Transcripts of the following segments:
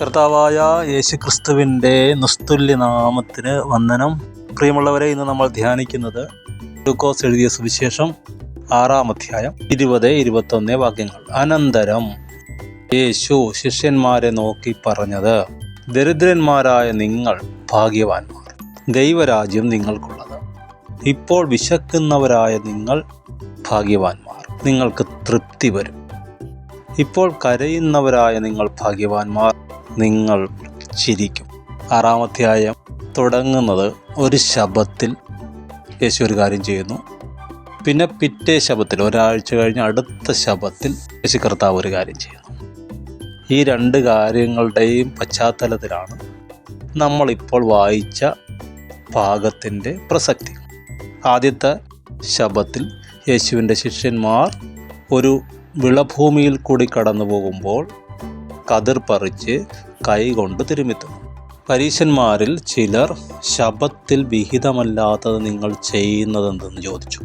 കർത്താവായ യേശുക്രിസ്തുവിന്റെ നിസ്തുല്യ നാമത്തിന് വന്ദനം. പ്രിയമുള്ളവരെ ഇന്ന് നമ്മൾ ധ്യാനിക്കുന്നത് ലൂക്കോസ് എഴുതിയ സുവിശേഷം ആറാം അധ്യായം ഇരുപത് ഇരുപത്തൊന്ന് വാക്യങ്ങൾ. അനന്തരം യേശു ശിഷ്യന്മാരെ നോക്കി പറഞ്ഞത് ദരിദ്രന്മാരായ നിങ്ങൾ ഭാഗ്യവാന്മാർ ദൈവരാജ്യം നിങ്ങൾക്കുള്ളത്. ഇപ്പോൾ വിശക്കുന്നവരായ നിങ്ങൾ ഭാഗ്യവാന്മാർ നിങ്ങൾക്ക് തൃപ്തി വരും. ഇപ്പോൾ കരയുന്നവരായ നിങ്ങൾ ഭാഗ്യവാന്മാർ നിങ്ങൾ ചിരിക്കും. ആറാമധ്യായം തുടങ്ങുന്നത് ഒരു ശബത്തിൽ യേശു ഒരു കാര്യം ചെയ്യുന്നു. പിന്നെ പിറ്റേ ശബത്തിൽ ഒരാഴ്ച കഴിഞ്ഞ് അടുത്ത ശബത്തിൽ യേശു കർത്താവ് ഒരു കാര്യം ചെയ്യുന്നു. ഈ രണ്ട് കാര്യങ്ങളുടെയും പശ്ചാത്തലത്തിലാണ് നമ്മളിപ്പോൾ വായിച്ച ഭാഗത്തിന്റെ പ്രസക്തി. ആദ്യത്തെ ശബത്തിൽ യേശുവിന്റെ ശിഷ്യന്മാർ ഒരു വിളഭൂമിയിൽ കൂടി കടന്നു പോകുമ്പോൾ കതിർ പറിച്ച് കൈകൊണ്ട് തിരുമിത്തും പരീശന്മാരിൽ ചിലർ ശബത്തിൽ വിഹിതമല്ലാത്തത് നിങ്ങൾ ചെയ്യുന്നതെന്തെന്ന് ചോദിച്ചു.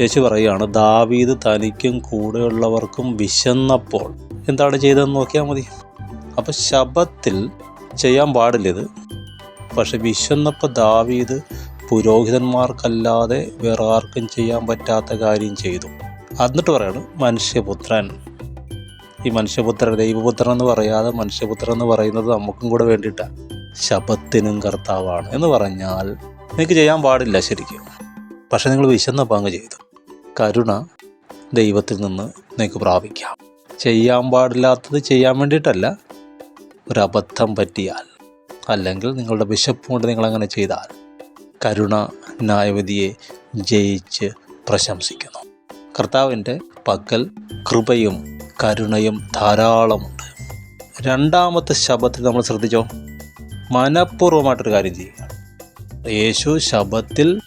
യേശു പറയുകയാണ് ദാവീദ് തനിക്കും കൂടെയുള്ളവർക്കും വിശന്നപ്പോൾ എന്താണ് ചെയ്തതെന്ന് നോക്കിയാൽ മതി. അപ്പോൾ ശബത്തിൽ ചെയ്യാൻ പാടില്ലത് പക്ഷെ വിശന്നപ്പോൾ ദാവീദ് പുരോഹിതന്മാർക്കല്ലാതെ വേറെ ആർക്കും ചെയ്യാൻ പറ്റാത്ത കാര്യം ചെയ്തു. എന്നിട്ട് പറയാണ് മനുഷ്യപുത്രൻ ഈ മനുഷ്യപുത്രൻ ദൈവപുത്രൻ എന്ന് പറയാതെ മനുഷ്യപുത്രൻ എന്ന് പറയുന്നത് നമുക്കും കൂടെ വേണ്ടിയിട്ടാണ് ശപത്തിനും കർത്താവാണ് എന്ന് പറഞ്ഞാൽ നിങ്ങൾക്ക് ചെയ്യാൻ പാടില്ല ശരിക്കും. പക്ഷെ നിങ്ങൾ വിശന്ന പങ്ക് ചെയ്തു. കരുണ ദൈവത്തിൽ നിന്ന് നിങ്ങൾക്ക് പ്രാപിക്കാം. ചെയ്യാൻ പാടില്ലാത്തത് ചെയ്യാൻ വേണ്ടിയിട്ടല്ല. ഒരു അബദ്ധം പറ്റിയാൽ അല്ലെങ്കിൽ നിങ്ങളുടെ വിശപ്പ് കൊണ്ട് നിങ്ങളങ്ങനെ ചെയ്താൽ കരുണ ന്യായവിധിയെ ജയിച്ച് പ്രശംസിക്കുന്നു. കർത്താവിന്റെ പക്കൽ കൃപയും കരുണയും ധാരാളമുണ്ട്. രണ്ടാമത്തെ ശബത്തിൽ നമ്മൾ ശ്രദ്ധിച്ചോ? മനഃപൂർവമായിട്ടൊരു കാര്യം ചെയ്യുക. യേശു ശബത്തിൽ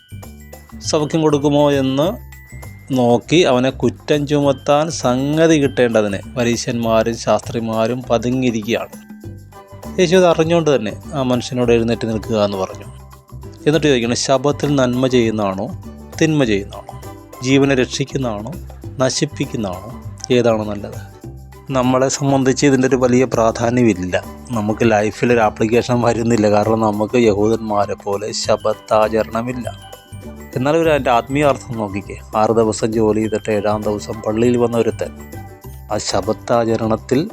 സൗഖ്യം കൊടുക്കുമോ എന്ന് നോക്കി അവനെ കുറ്റം ചുമത്താൻ സംഗതി കിട്ടേണ്ടതിന് പരീശന്മാരും ശാസ്ത്രിമാരും പതുങ്ങിയിരിക്കുകയാണ്. യേശു അത് അറിഞ്ഞുകൊണ്ട് തന്നെ ആ മനുഷ്യനോട് എഴുന്നേറ്റ് നിൽക്കുക എന്ന് പറഞ്ഞു. എന്നിട്ട് ചോദിക്കണം ശബത്തിൽ നന്മ ചെയ്യുന്നതാണോ? തിന്മ ചെയ്യുന്നതാണോ? ജീവനെ രക്ഷിക്കുന്നതാണോ? നശിപ്പിക്കുന്നതാണോ? ഏതാണോ നല്ലത്. നമ്മളെ സംബന്ധിച്ച് ഇതിന്റെ ഒരു വലിയ പ്രാധാന്യമില്ല. നമുക്ക് ലൈഫിൽ ഒരു ആപ്ലിക്കേഷൻ വരുന്നില്ല. കാരണം നമുക്ക് യഹൂദന്മാരെ പോലെ ശബത്താചരണമില്ല എന്നാൽ ഒരു അതിന്റെ ആത്മീയാർത്ഥം നോക്കിക്കേ. ആറ് ദിവസം ജോലി ചെയ്തിട്ട് ഏഴാം ദിവസം പള്ളിയിൽ വന്ന ഒരുത്തൻ. ആ ശബത്താചരണത്തിൽ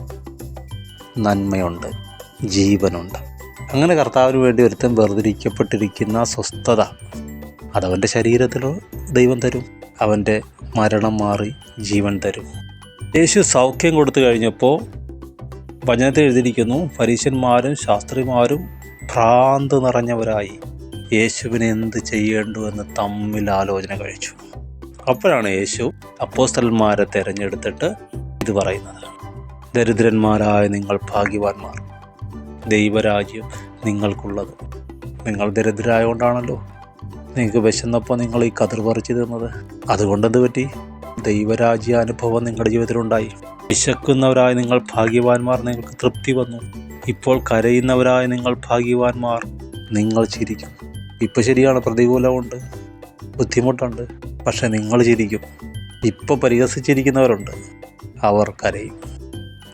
നന്മയുണ്ട് ജീവനുണ്ട്. അങ്ങനെ കർത്താവിന് വേണ്ടി ഒരുത്തൻ വേർതിരിക്കപ്പെട്ടിരിക്കുന്ന സ്വസ്ഥത അതവന്റെ ശരീരത്തിലോ ദൈവം തരും. അവന്റെ മരണം മാറി ജീവൻ തരും. യേശു സൗഖ്യം കൊടുത്തു കഴിഞ്ഞപ്പോൾ വചനത്തിൽ എഴുതിയിരിക്കുന്നു പരീശന്മാരും ശാസ്ത്രിമാരും ഭ്രാന്ത് നിറഞ്ഞവരായി. യേശുവിനെ എന്ത് ചെയ്യേണ്ടു എന്ന് തമ്മിൽ ആലോചന കഴിച്ചു. അപ്പോഴാണ് യേശു അപ്പോസ്തലന്മാരെ തിരഞ്ഞെടുത്തിട്ട് ഇത് പറയുന്നത്. ദരിദ്രന്മാരായ നിങ്ങൾ ഭാഗ്യവാന്മാർ. ദൈവരാജ്യം നിങ്ങൾക്കുള്ളത്. നിങ്ങൾ ദരിദ്രരായതുകൊണ്ടാണല്ലോ നിങ്ങൾക്ക് വിശന്നപ്പോൾ നിങ്ങൾ ഈ കതിർ പറിച്ചു തന്നത് അതുകൊണ്ടെന്ത് പറ്റി? ദൈവരാജ്യ അനുഭവം നിങ്ങളുടെ ജീവിതത്തിലുണ്ടായി. വിശക്കുന്നവരായ നിങ്ങൾ ഭാഗ്യവാന്മാർ നിങ്ങൾക്ക് തൃപ്തി വന്നു. ഇപ്പോൾ കരയുന്നവരായ നിങ്ങൾ ഭാഗ്യവാന്മാർ നിങ്ങൾ ചിരിക്കും. ഇപ്പോൾ ശരിയാണ് പ്രതികൂലമുണ്ട് ബുദ്ധിമുട്ടുണ്ട് പക്ഷെ നിങ്ങൾ ചിരിക്കും. ഇപ്പോൾ പരിഹസിച്ചിരിക്കുന്നവരുണ്ട് അവർ കരയും.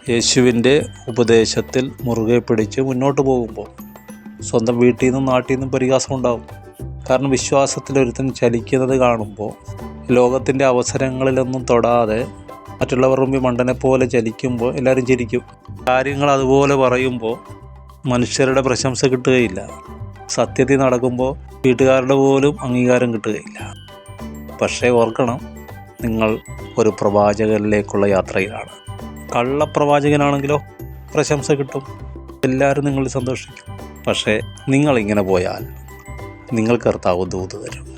യേശുവിന്റെ ഉപദേശത്തിൽ മുറുകെ പിടിച്ച് മുന്നോട്ട് പോകുമ്പോൾ സ്വന്തം വീട്ടിൽ നിന്നും നാട്ടിൽ നിന്നും പരിഹാസം ഉണ്ടാവും. കാരണം വിശ്വാസത്തിൽ ഒരുത്തൻ ചലിക്കുന്നത് കാണുമ്പോൾ ലോകത്തിന്റെ അവസരങ്ങളിലൊന്നും തൊടാതെ മറ്റുള്ളവർ മുമ്പിൽ മണ്ടനെ പോലെ ചലിക്കുമ്പോൾ എല്ലാവരും ചിരിക്കും കാര്യങ്ങൾ അതുപോലെ പറയുമ്പോൾ മനുഷ്യരുടെ പ്രശംസ കിട്ടുകയില്ല. സത്യത്തിൽ നടക്കുമ്പോൾ വീട്ടുകാരുടെ പോലും അംഗീകാരം കിട്ടുകയില്ല. പക്ഷേ ഓർക്കണം നിങ്ങൾ ഒരു പ്രവാചകനിലേക്കുള്ള യാത്രയിലാണ്. കള്ളപ്രവാചകനാണെങ്കിലോ പ്രശംസ കിട്ടും. എല്ലാവരും നിങ്ങൾ സന്തോഷിക്കും. പക്ഷേ നിങ്ങളിങ്ങനെ പോയാൽ നിങ്ങൾ കർത്താവ് ദൂത് തരും.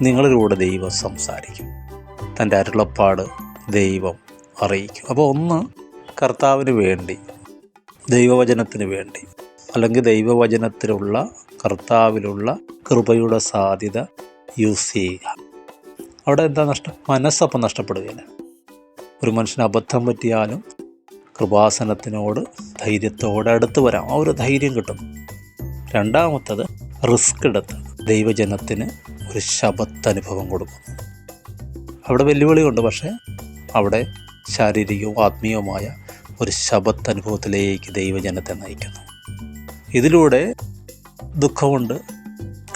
നിങ്ങളിലൂടെ ദൈവം സംസാരിക്കും. തന്റെ അരുളപ്പാട് ദൈവം അറിയിക്കും. അപ്പോൾ ഒന്ന് കർത്താവിന് വേണ്ടി ദൈവവചനത്തിന് വേണ്ടി അല്ലെങ്കിൽ ദൈവവചനത്തിലുള്ള കർത്താവിലുള്ള കൃപയുടെ സാധ്യത യൂസ് ചെയ്യുക. അവിടെ എന്താ നഷ്ടം? മനസ്സപ്പം നഷ്ടപ്പെടുകയില്ല ഒരു മനുഷ്യന് അബദ്ധം പറ്റിയാലും കൃപാസനത്തിനോട് ധൈര്യത്തോടെ അടുത്ത് വരാം. ആ ഒരു ധൈര്യം കിട്ടും. രണ്ടാമത്തത് റിസ്ക് എടുത്ത് ദൈവജനത്തിന് ഒരു ശബത്തനുഭവം കൊടുക്കുന്നു അവിടെ വെല്ലുവിളിയുണ്ട് പക്ഷേ അവിടെ ശാരീരികവും ആത്മീയവുമായ ഒരു ശബത്തനുഭവത്തിലേക്ക് ദൈവജനത്തെ നയിക്കുന്നു. ഇതിലൂടെ ദുഃഖമുണ്ട്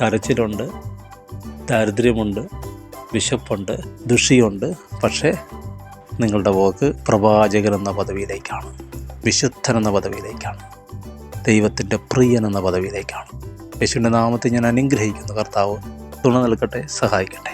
കരച്ചിലുണ്ട് ദാരിദ്ര്യമുണ്ട് വിശപ്പുണ്ട് ദുഷിയുണ്ട് പക്ഷേ നിങ്ങളുടെ വോക്ക് പ്രവാചകൻ എന്ന പദവിയിലേക്കാണ് വിശുദ്ധൻ എന്ന പദവിയിലേക്കാണ് ദൈവത്തിന്റെ പ്രിയൻ എന്ന പദവിയിലേക്കാണ്. യേശുവിന്റെ നാമത്തെ ഞാൻ അനുഗ്രഹിക്കുന്നു കർത്താവ്. തുണ നിൽക്കട്ടെ സഹായിക്കട്ടെ.